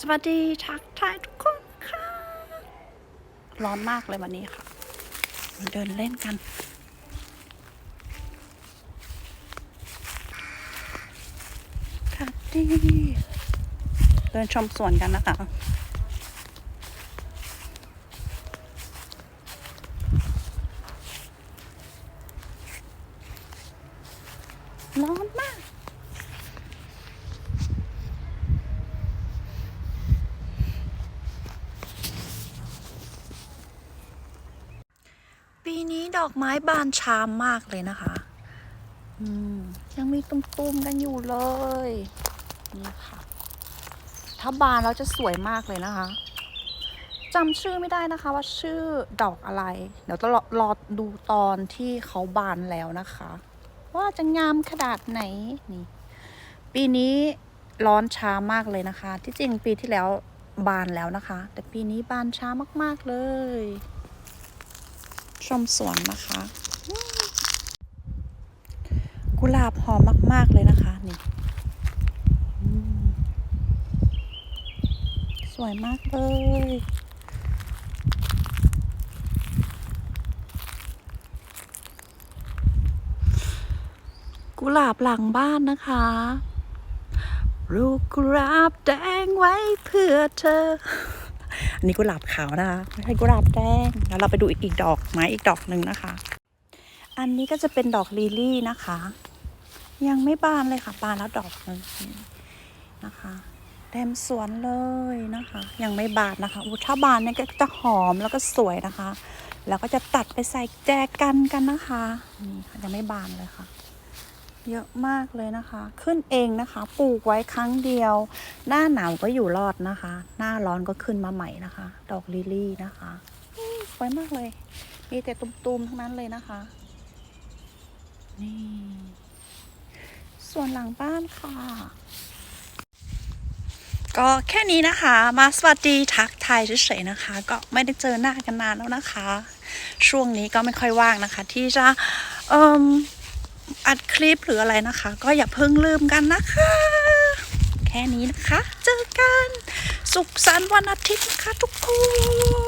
สวัสดีทักทายทุกคนค่ะ ร้อนมากเลยวันนี้ค่ะ เดินเล่นกัน ค่ะดีเดินชมสวนกันนะคะร้อนมาก ปีนี้ดอกไม้บานชามมากเลยนะคะ อืม ยังมีตุ้มๆกันอยู่เลย นี่ค่ะ ถ้าบานแล้วจะสวยมากเลยนะคะจำชื่อไม่ได้นะคะว่าชื่อดอกอะไร เดี๋ยวต้องรอรอดูตอนที่เขาบานแล้วนะคะ ว่าจะงามขนาดไหนนี่ ปีนี้ร้อนช้ามากเลยนะคะ ที่จริงปีที่แล้วบานแล้วนะคะ แต่ปีนี้บานช้ามากๆเลย ชมสวนนะคะ กุหลาบหอมมาก ๆ เลยนะคะ นี่ สวยมากเลยกุหลาบหลังบ้านนะคะลูกกุหลาบแดงไว้เพื่อเธอ อันนี้กุหลาบขาวนะคะไม่ใช่กุหลาบแดงแล้วเราไปดูอีกอีกดอกไม้อีกดอกหนึ่งนะคะ อันนี้ก็จะเป็นดอกลิลลี่นะคะ ยังไม่บานเลยค่ะ บานแล้วดอกนึงนะคะเต็มสวนเลยนะคะ ยังไม่บานนะคะอู้ถ้าบานเนี่ยก็จะหอมแล้วก็สวยนะคะ แล้วก็จะตัดไปใส่แจกันกันนะคะนี่ค่ะยังไม่บานเลยค่ะ เยอะมากเลยนะคะ ขึ้นเองนะคะ ปลูกไว้ครั้งเดียว หน้าหนาวก็อยู่รอดนะคะ หน้าร้อนก็ขึ้นมาใหม่นะคะ ดอกลิลี่นะคะสวยมากเลย มีแต่ตุ่มๆทั้งนั้นเลยนะคะ นี่ ส่วนหลังบ้านค่ะ ก็แค่นี้นะคะ มาสวัสดีทักทายเฉยๆนะคะ ก็ไม่ได้เจอหน้ากันนานแล้วนะคะ ช่วงนี้ก็ไม่ค่อยว่างนะคะ ที่จะเอ่ม อัดคลิปหรืออะไรนะคะ ก็อย่าเพิ่งลืมกันนะคะ แค่นี้นะคะ เจอกัน สุขสันต์วันอาทิตย์นะคะทุกคน